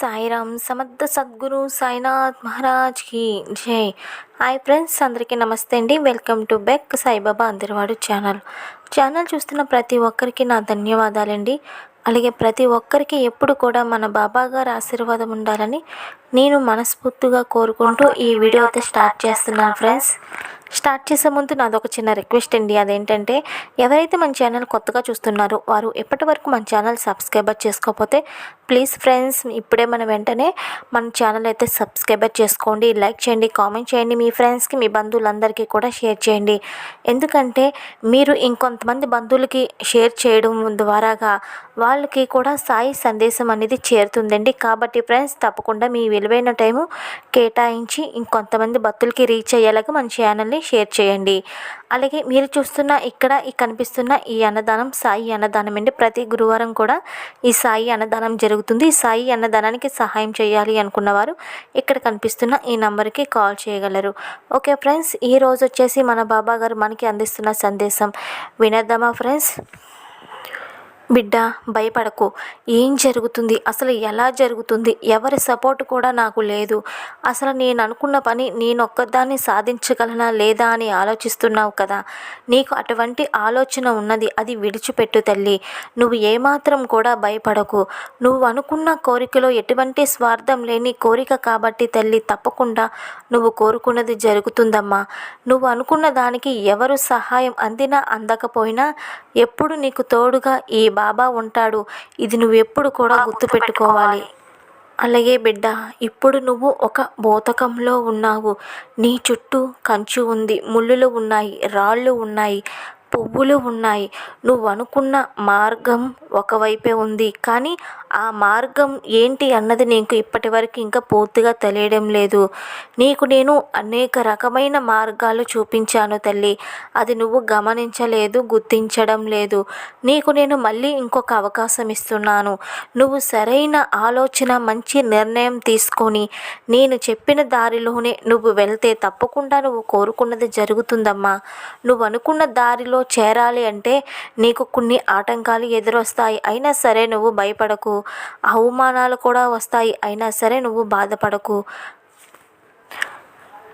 సాయిరామ్ సమర్థ సద్గురు సాయినాథ్ మహారాజ్కి జై. హాయ్ ఫ్రెండ్స్ అందరికీ నమస్తే అండి. Welcome to beg Saibaba Andarivaadu channel. Channel చూస్తున్న ప్రతి ఒక్కరికి నా ధన్యవాదాలండి. అలాగే ప్రతి ఒక్కరికి ఎప్పుడు కూడా మన బాబా గారి ఆశీర్వాదం ఉండాలని నేను మనస్ఫూర్తిగా కోరుకుంటూ ఈ వీడియో అయితే స్టార్ట్ చేస్తున్నాను ఫ్రెండ్స్. స్టార్ట్ చేసే ముందు నాది ఒక చిన్న రిక్వెస్ట్ అండి. అదేంటంటే ఎవరైతే మన ఛానల్ కొత్తగా చూస్తున్నారో వారు ఎప్పటి వరకు మన ఛానల్ సబ్స్క్రైబర్ చేసుకోకపోతే ప్లీజ్ ఫ్రెండ్స్ ఇప్పుడే మన వెంటనే మన ఛానల్ అయితే సబ్స్క్రైబర్ చేసుకోండి. లైక్ చేయండి కామెంట్ చేయండి. మీ ఫ్రెండ్స్కి మీ బంధువులందరికీ కూడా షేర్ చేయండి. ఎందుకంటే మీరు ఇంకొంతమంది బంధువులకి షేర్ చేయడం ద్వారాగా వాళ్ళకి కూడా సాయి సందేశం అనేది చేరుతుందండి. కాబట్టి ఫ్రెండ్స్ తప్పకుండా మీ విలువైన టైము కేటాయించి ఇంకొంతమంది భక్తులకి రీచ్ అయ్యేలాగా మన ఛానల్ని షేర్ చేయండి. అలాగే మీరు చూస్తున్న ఇక్కడ ఈ కనిపిస్తున్న ఈ అన్నదానం సాయి అన్నదానం అండి. ప్రతి గురువారం కూడా ఈ సాయి అన్నదానం జరుగుతుంది. ఈ సాయి అన్నదానానికి సహాయం చేయాలి అనుకున్నవారు ఇక్కడ కనిపిస్తున్న ఈ నంబర్కి కాల్ చేయగలరు. ఓకే ఫ్రెండ్స్ ఈ రోజు వచ్చేసి మన బాబా గారు మనకి అందిస్తున్న సందేశం వినేద్దామా ఫ్రెండ్స్? బిడ్డ భయపడకు. ఏం జరుగుతుంది? అసలు ఎలా జరుగుతుంది? ఎవరి సపోర్ట్ కూడా నాకు లేదు. అసలు నేను అనుకున్న పని నేను ఒక్కదాన్ని సాధించగలనా లేదా అని ఆలోచిస్తున్నావు కదా. నీకు అటువంటి ఆలోచన ఉన్నది అది విడిచిపెట్టు తల్లి. నువ్వు ఏమాత్రం కూడా భయపడకు. నువ్వు అనుకున్న కోరికలో ఎటువంటి స్వార్థం లేని కోరిక కాబట్టి తల్లి తప్పకుండా నువ్వు కోరుకున్నది జరుగుతుందమ్మా. నువ్వు అనుకున్న దానికి ఎవరు సహాయం అందినా అందకపోయినా ఎప్పుడు నీకు తోడుగా ఈ బాబా ఉంటాడు. ఇది నువ్వు ఎప్పుడు కూడా గుర్తుపెట్టుకోవాలి. అలాగే బిడ్డ ఇప్పుడు నువ్వు ఒక బోతకంలో ఉన్నావు. నీ చుట్టూ కంచు ఉంది ముళ్ళులు ఉన్నాయి రాళ్ళు ఉన్నాయి. పువ్వులు ఉన్నాయి. నువ్వు అనుకున్న మార్గం ఒకవైపే ఉంది. కానీ ఆ మార్గం ఏంటి అన్నది నీకు ఇప్పటి వరకు ఇంకా పూర్తిగా తెలియడం లేదు. నీకు నేను అనేక రకమైన మార్గాలు చూపించాను తల్లి. అది నువ్వు గమనించలేదు గుర్తించడం లేదు. నీకు నేను మళ్ళీ ఇంకొక అవకాశం ఇస్తున్నాను. నువ్వు సరైన ఆలోచన మంచి నిర్ణయం తీసుకొని నేను చెప్పిన దారిలోనే నువ్వు వెళ్తే తప్పకుండా నువ్వు కోరుకున్నది జరుగుతుందమ్మా. నువ్వు అనుకున్న దారిలో చేరాలి అంటే నీకు కొన్ని ఆటంకాలు ఎదురొస్తాయి. అయినా సరే నువ్వు భయపడకు. అవమానాలు కూడా వస్తాయి. అయినా సరే నువ్వు బాధపడకు.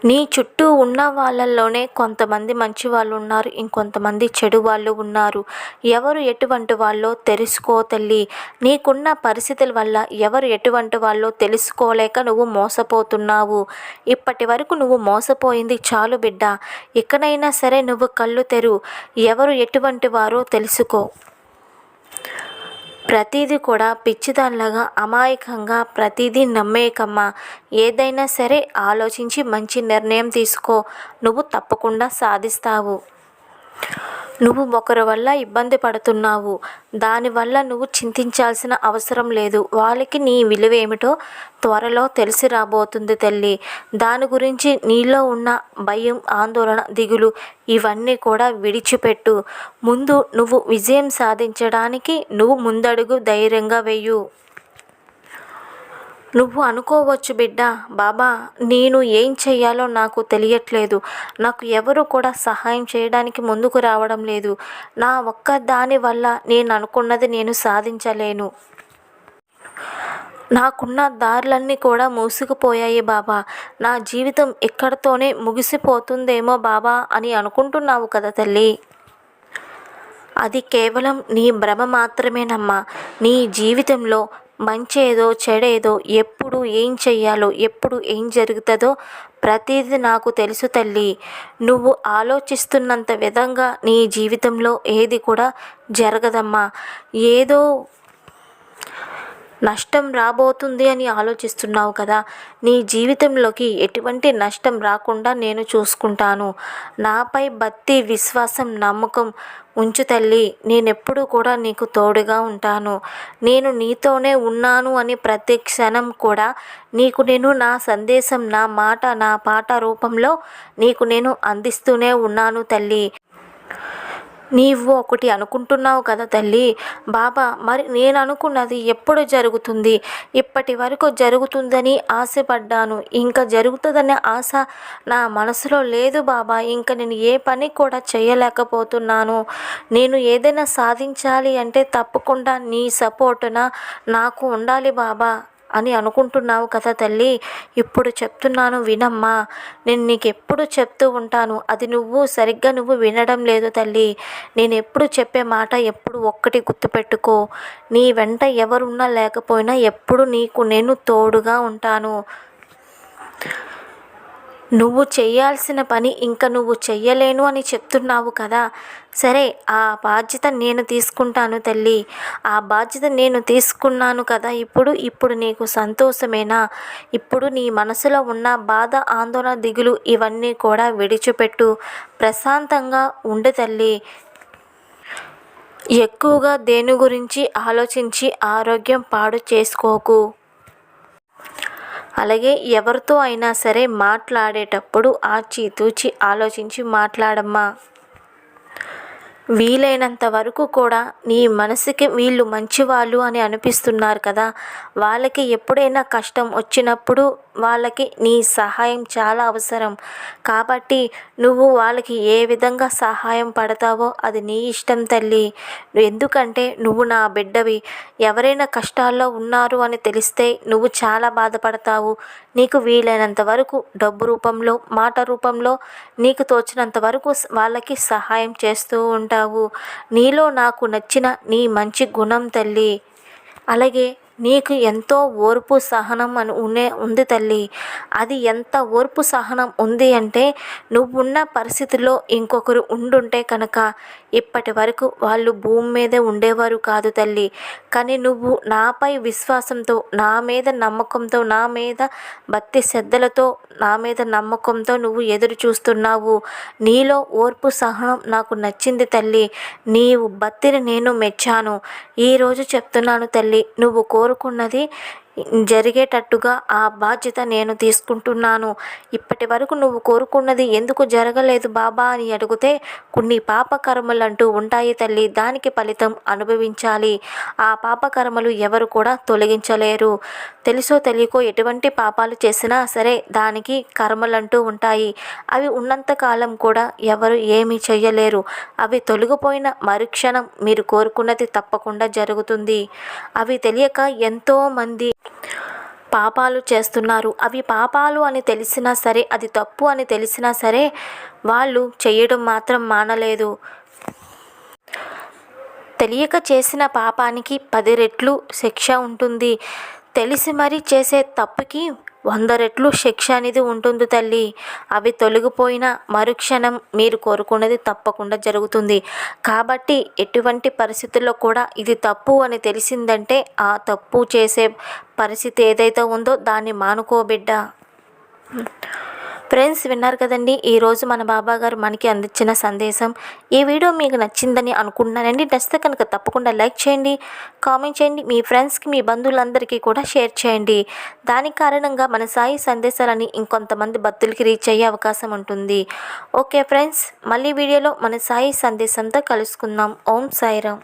నీ చుట్టూ ఉన్న వాళ్ళల్లోనే కొంతమంది మంచి వాళ్ళు ఉన్నారు ఇంకొంతమంది చెడు వాళ్ళు ఉన్నారు. ఎవరు ఎటువంటి వాళ్ళో తెలుసుకో తల్లి. నీకున్న పరిస్థితుల వల్ల ఎవరు ఎటువంటి వాళ్ళో తెలుసుకోలేక నువ్వు మోసపోతున్నావు. ఇప్పటి వరకు నువ్వు మోసపోయింది చాలు బిడ్డ. ఎక్కడైనా సరే నువ్వు కళ్ళు తెరు. ఎవరు ఎటువంటి వారో తెలుసుకో. ప్రతిదీ కూడా పిచ్చిదానిలాగా అమాయకంగా ప్రతిదీ నమ్మేయకమ్మా ఏదైనా సరే ఆలోచించి మంచి నిర్ణయం తీసుకో. నువ్వు తప్పకుండా సాధిస్తావు. నువ్వు ఒకరి వల్ల ఇబ్బంది పడుతున్నావు. దానివల్ల నువ్వు చింతించాల్సిన అవసరం లేదు. వాళ్ళకి నీ విలువేమిటో త్వరలో తెలిసి రాబోతుంది తల్లి. దాని గురించి నీలో ఉన్న భయం ఆందోళన దిగులు ఇవన్నీ కూడా విడిచిపెట్టు. ముందు నువ్వు విజయం సాధించడానికి నువ్వు ముందడుగు ధైర్యంగా వెయ్యు నువ్వు అనుకోవచ్చు బిడ్డ. బాబా నేను ఏం చెయ్యాలో నాకు తెలియట్లేదు. నాకు ఎవరు కూడా సహాయం చేయడానికి ముందుకు రావడం లేదు. నా ఒక్క దాని వల్ల నేను అనుకున్నది నేను సాధించలేను. నాకున్న దారులన్నీ కూడా మూసుకుపోయాయి బాబా. నా జీవితం ఇక్కడతోనే ముగిసిపోతుందేమో బాబా అని అనుకుంటున్నావు కదా తల్లి. అది కేవలం నీ భ్రమ మాత్రమేనమ్మా. నీ జీవితంలో మంచేదో చెడేదో ఎప్పుడు ఏం చెయ్యాలో ఎప్పుడు ఏం జరుగుతుందో ప్రతిదీ నాకు తెలుసు తల్లి. నువ్వు ఆలోచిస్తున్నంత విధంగా నీ జీవితంలో ఏది కూడా జరగదమ్మా. ఏదో నష్టం రాబోతుంది అని ఆలోచిస్తున్నావు కదా. నీ జీవితంలోకి ఎటువంటి నష్టం రాకుండా నేను చూసుకుంటాను. నాపై భక్తి విశ్వాసం నమ్మకం ఉంచు తల్లి. నేనెప్పుడు కూడా నీకు తోడుగా ఉంటాను. నేను నీతోనే ఉన్నాను అని ప్రతి క్షణం కూడా నీకు నేను నా సందేశం నా మాట నా పాట రూపంలో నీకు నేను అందిస్తూనే ఉన్నాను తల్లి. నీవు ఒకటి అనుకుంటున్నావు కదా తల్లి. బాబా మరి నేను అనుకున్నది ఎప్పుడు జరుగుతుంది? ఇప్పటి వరకు జరుగుతుందని ఆశపడ్డాను. ఇంకా జరుగుతుందనే ఆశ నా మనసులో లేదు బాబా. ఇంకా నేను ఏ పని కూడా చేయలేకపోతున్నాను. నేను ఏదైనా సాధించాలి అంటే తప్పకుండా నీ సపోర్టున నాకు ఉండాలి బాబా. అని అనుకుంటున్నావు కదా తల్లి. ఇప్పుడు చెప్తున్నాను వినమ్మా. నేను నీకు ఎప్పుడు చెప్తూ ఉంటాను. అది నువ్వు సరిగ్గా నువ్వు వినడం లేదు తల్లి. నేను ఎప్పుడు చెప్పే మాట ఎప్పుడు ఒక్కటి గుర్తుపెట్టుకో. నీ వెంట ఎవరున్నా లేకపోయినా ఎప్పుడు నీకు నేను తోడుగా ఉంటాను. నువ్వు చేయాల్సిన పని ఇంకా నువ్వు చెయ్యలేను అని చెప్తున్నావు కదా. సరే ఆ బాధ్యత నేను తీసుకుంటాను తల్లి. ఆ బాధ్యత నేను తీసుకున్నాను కదా. ఇప్పుడు ఇప్పుడు నీకు సంతోషమేనా? ఇప్పుడు నీ మనసులో ఉన్న బాధ ఆందోళన దిగులు ఇవన్నీ కూడా విడిచిపెట్టు. ప్రశాంతంగా ఉండు తల్లి. ఎక్కువగా దేని గురించి ఆలోచించి ఆరోగ్యం పాడు చేసుకోకు. అలాగే ఎవరితో అయినా సరే మాట్లాడేటప్పుడు ఆచితూచి ఆలోచించి మాట్లాడమ్మా. వీలైనంత వరకు కూడా నీ మనసుకి వీళ్ళు మంచివాళ్ళు అని అనిపిస్తున్నారు కదా. వాళ్ళకి ఎప్పుడైనా కష్టం వచ్చినప్పుడు వాళ్ళకి నీ సహాయం చాలా అవసరం. కాబట్టి నువ్వు వాళ్ళకి ఏ విధంగా సహాయం పడతావో అది నీ ఇష్టం తల్లి. ఎందుకంటే నువ్వు నా బిడ్డవి. ఎవరైనా కష్టాల్లో ఉన్నారు అని తెలిస్తే నువ్వు చాలా బాధపడతావు. నీకు వీలైనంత వరకు డబ్బు రూపంలో మాట రూపంలో నీకు తోచినంత వరకు వాళ్ళకి సహాయం చేస్తూ ఉంటావు. నీలో నాకు నచ్చిన నీ మంచి గుణం తల్లి. అలాగే నీకు ఎంతో ఓర్పు సహనం అని ఉనే ఉంది తల్లి. అది ఎంత ఓర్పు సహనం ఉంది అంటే నువ్వున్న పరిస్థితిలో ఇంకొకరు ఉండుంటే కనుక ఇప్పటి వరకు వాళ్ళు భూమి మీదే ఉండేవారు కాదు తల్లి. కానీ నువ్వు నాపై విశ్వాసంతో నా మీద నమ్మకంతో నా మీద భక్తి శ్రద్ధలతో నా మీద నమ్మకంతో నువ్వు ఎదురు చూస్తున్నావు. నీలో ఓర్పు సహనం నాకు నచ్చింది తల్లి. నీవు భక్తిని నేను మెచ్చాను. ఈరోజు చెప్తున్నాను తల్లి నువ్వు కో కోరుకున్నది. జరిగేటట్టుగా ఆ బాధ్యత నేను తీసుకుంటున్నాను. ఇప్పటి వరకు నువ్వు కోరుకున్నది ఎందుకు జరగలేదు బాబా అని అడిగితే కొన్ని పాపకర్మలు అంటూ ఉంటాయి తల్లి దానికి ఫలితం అనుభవించాలి. ఆ పాపకర్మలు ఎవరు కూడా తొలగించలేరు. తెలుసో తెలియకో ఎటువంటి పాపాలు చేసినా సరే దానికి కర్మలంటూ ఉంటాయి. అవి ఉన్నంతకాలం కూడా ఎవరు ఏమీ చేయలేరు అవి తొలగిపోయిన మరుక్షణం మీరు కోరుకున్నది తప్పకుండా జరుగుతుంది. అవి తెలియక ఎంతోమంది పాపాలు చేస్తున్నారు. అవి పాపాలు అని తెలిసినా సరే అది తప్పు అని తెలిసినా సరే వాళ్ళు చేయడం మాత్రం మానలేదు. తెలియక చేసిన పాపానికి పది రెట్లు శిక్ష ఉంటుంది. తెలిసి మరీ చేసే తప్పుకి వంద రెట్లు శిక్ష అనేది ఉంటుంది తల్లి. అవి తొలగిపోయిన మరుక్షణం మీరు కోరుకున్నది తప్పకుండా జరుగుతుంది. కాబట్టి ఎటువంటి పరిస్థితుల్లో కూడా ఇది తప్పు అని తెలిసిందంటే ఆ తప్పు చేసే పరిస్థితి ఏదైతే ఉందో దాన్ని మానుకోబిడ్డ ఫ్రెండ్స్ విన్నారు కదండి ఈరోజు మన బాబా గారు మనకి అందించిన సందేశం. ఈ వీడియో మీకు నచ్చిందని అనుకుంటున్నానండి. నచ్చితే కనుక తప్పకుండా లైక్ చేయండి కామెంట్ చేయండి మీ ఫ్రెండ్స్కి మీ బంధువులందరికీ కూడా షేర్ చేయండి. దానికి కారణంగా మన సాయి సందేశాలని ఇంకొంతమంది భక్తులకి రీచ్ అయ్యే అవకాశం ఉంటుంది. ఓకే ఫ్రెండ్స్ మళ్ళీ వీడియోలో మన సాయి సందేశంతో కలుసుకుందాం. ఓం సాయిరామ్.